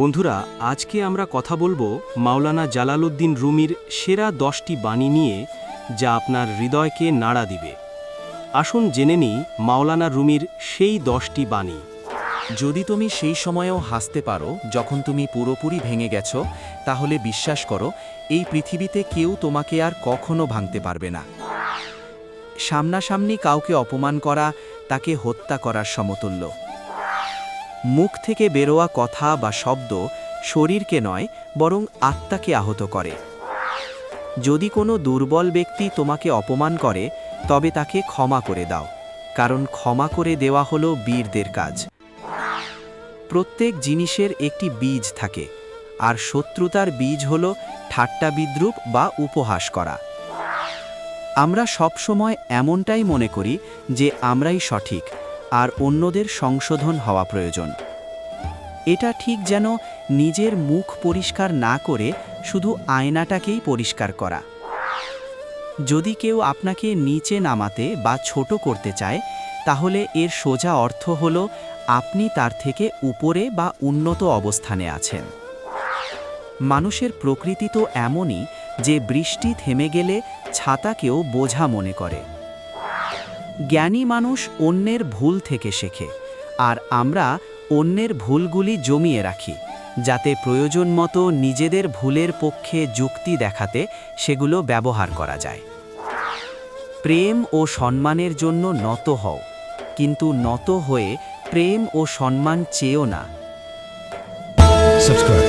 বন্ধুরা, আজকে আমরা কথা বলব মাওলানা জালালউদ্দিন রুমির সেরা দশটি বাণী নিয়ে, যা আপনার হৃদয়কে নাড়া দিবে। আসুন জেনে নিই মাওলানা রুমির সেই দশটি বাণী। যদি তুমি সেই সময়েও হাসতে পারো, যখন তুমি পুরোপুরি ভেঙে গেছো, তাহলে বিশ্বাস করো, এই পৃথিবীতে কেউ তোমাকে আর কখনো ভাঙতে পারবে না। সামনাসামনি কাউকে অপমান করা, তাকে হত্যা করার সমতুল্য। মুখ থেকে বেরোয়া কথা বা শব্দ শরীরকে নয়, বরং আত্মাকে আহত করে। যদি কোনো দুর্বল ব্যক্তি তোমাকে অপমান করে, তবে তাকে ক্ষমা করে দাও, কারণ ক্ষমা করে দেওয়া হলো বীরদের কাজ। প্রত্যেক জিনিসের একটি বীজ থাকে, আর শত্রুতার বীজ হল ঠাট্টা বিদ্রুপ বা উপহাস করা। আমরা সবসময় এমনটাই মনে করি যে আমরাই সঠিক আর অন্যদের সংশোধন হওয়া প্রয়োজন। এটা ঠিক যেন নিজের মুখ পরিষ্কার না করে শুধু আয়নাটাকেই পরিষ্কার করা। যদি কেউ আপনাকে নিচে নামাতে বা ছোট করতে চায়, তাহলে এর সোজা অর্থ হল আপনি তার থেকে উপরে বা উন্নত অবস্থানে আছেন। মানুষের প্রকৃতি তো এমনই যে বৃষ্টি থেমে গেলে ছাতাকেও বোঝা মনে করে। জ্ঞানী মানুষ অন্যের ভুল থেকে শেখে, আর আমরা অন্যের ভুলগুলি জমিয়ে রাখি, যাতে প্রয়োজন মতো নিজেদের ভুলের পক্ষে যুক্তি দেখাতে সেগুলো ব্যবহার করা যায় প্রেম ও সম্মানের জন্য নত হও, কিন্তু নত হয়ে প্রেম ও সম্মান চেয়েও না subscribe.